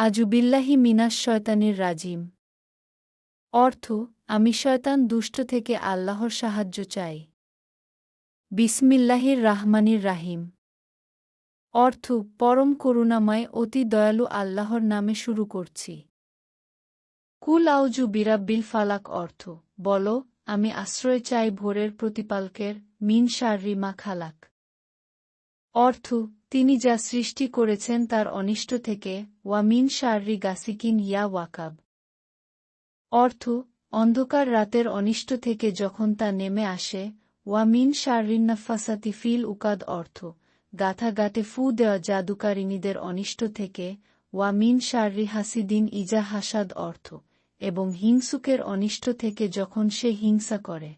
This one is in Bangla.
আজুবিল্লাহি মিনাস শয়তানির রাজিম। অর্থ, আমি শয়তান দুষ্ট থেকে আল্লাহর সাহায্য চাই। বিসমিল্লাহির রাহমানির রাহিম। অর্থ, পরম করুণাময়, অতি দয়ালু আল্লাহর নামে শুরু করছি। কুল আউজু বিরাব্বিল ফালাক অর্থ, বল, আমি আশ্রয় চাই ভোরের প্রতিপালকের, মিন শার্রি মা খালাক। অর্থ, তিনি যা সৃষ্টি করেছেন তার অনিষ্ট থেকে ওয়ামিন শার্রি গাসিকিন ইয়া ওয়াকাব। অর্থ, অন্ধকার রাতের অনিষ্ট থেকে যখন তা নেমে আসে ওয়ামিন শার্রিন্নাফাসাতি ফিল উকাদ অর্থ গাথা গাটে ফু দেওয়া জাদুকারিনীদের অনিষ্ট থেকে ওয়ামিন শার্রি হাসিদিন ইজা হাসাদ অর্থ, এবং হিংসুকের অনিষ্ট থেকে যখন সে হিংসা করে।